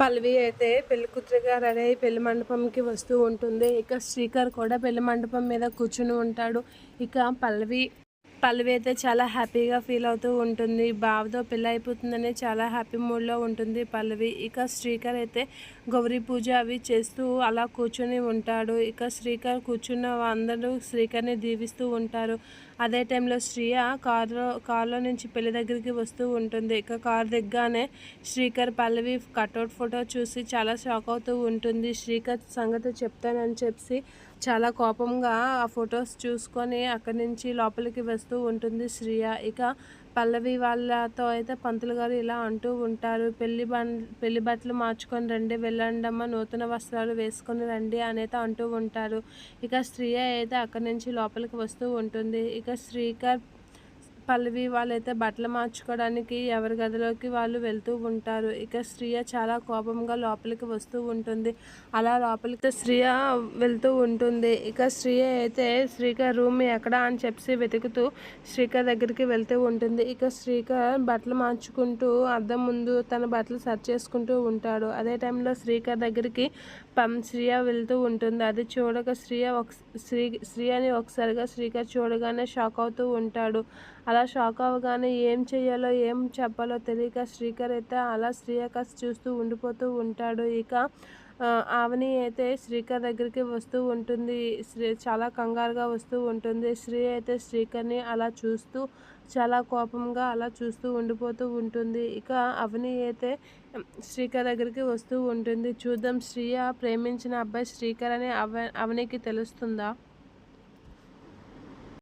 పల్లవి అయితే పెళ్ళి కూతురుగా రెడీ అయి పెళ్ళి మండపంకి వస్తూ ఉంటుంది. ఇక శ్రీకర్ కూడా పెళ్ళి మండపం మీద కూర్చుని ఉంటాడు. ఇక పల్లవి పల్లవి అయితే చాలా హ్యాపీగా ఫీల్ అవుతూ ఉంటుంది. బావతో పెళ్ళి అయిపోతుందని చాలా హ్యాపీ మూడ్లో ఉంటుంది పల్లవి. ఇక శ్రీకర్ అయితే గౌరీ పూజ అవి చేస్తూ అలా కూర్చొని ఉంటాడు. ఇక శ్రీకర్ కూర్చున్న అందరూ శ్రీకర్ని దీవిస్తూ ఉంటారు. అదే టైంలో శ్రీయ కారులో కారులో నుంచి పెళ్ళి దగ్గరికి వస్తూ ఉంటుంది. ఇక కారు దిగ్గానే శ్రీకర్ పల్లవి కట్అవుట్ ఫోటో చూసి చాలా షాక్ అవుతూ ఉంటుంది. శ్రీకర్ సంగతి చెప్తానని చెప్పి చాలా కోపంగా ఆ ఫొటోస్ చూసుకొని అక్కడి నుంచి లోపలికి వస్తూ ఉంటుంది శ్రియ. ఇక పల్లవి వాళ్ళతో అయితే పంతులు గారు ఇలా అంటూ ఉంటారు పెళ్ళి బం పెళ్ళి బట్టలు మార్చుకొని రండి వెళ్ళండమ్మ నూతన వస్త్రాలు వేసుకొని రండి అనేది అంటూ ఉంటారు. ఇక స్త్రీయ అయితే అక్కడి నుంచి లోపలికి వస్తూ ఉంటుంది. ఇక శ్రీకర్ పల్లవి వాళ్ళైతే బట్టలు మార్చుకోవడానికి ఎవరి గదిలోకి వాళ్ళు వెళ్తూ ఉంటారు. ఇక శ్రీయ చాలా కోపంగా లోపలికి వస్తూ ఉంటుంది. అలా లోపలికి శ్రీయ వెళ్తూ ఉంటుంది. ఇక శ్రీయ అయితే శ్రీక రూమ్ ఎక్కడ? అని చెప్పి వెతుకుతూ శ్రీక దగ్గరికి వెళ్తూ ఉంటుంది. ఇక శ్రీక బట్టలు మార్చుకుంటూ అద్దం ముందు తన బట్టలు సర్చ్ చేసుకుంటూ ఉంటాడు. అదే టైంలో శ్రీక దగ్గరికి పం శ్రీయ వెళ్తూ ఉంటుంది. అది చూడక శ్రీయ ఒక శ్రీ శ్రీయని ఒకసారిగా శ్రీక చూడగానే షాక్ అవుతూ ఉంటాడు. అలా అలా షాక్ అవ్వగానే ఏం చేయాలో ఏం చెప్పాలో తెలియక శ్రీకర్ అయితే అలా శ్రీయక చూస్తూ ఉండిపోతూ ఉంటాడు. ఇక ఆవని అయితే శ్రీకర్ దగ్గరికి వస్తూ ఉంటుంది. శ్రీ చాలా కంగారుగా వస్తూ ఉంటుంది. శ్రీ అయితే శ్రీకర్ని అలా చూస్తూ చాలా కోపంగా అలా చూస్తూ ఉండిపోతూ ఉంటుంది. ఇక అవని అయితే శ్రీకర్ దగ్గరికి వస్తూ ఉంటుంది. చూద్దాం శ్రీయ ప్రేమించిన అబ్బాయి శ్రీకర్ అని అవ అవనికి తెలుస్తుందా?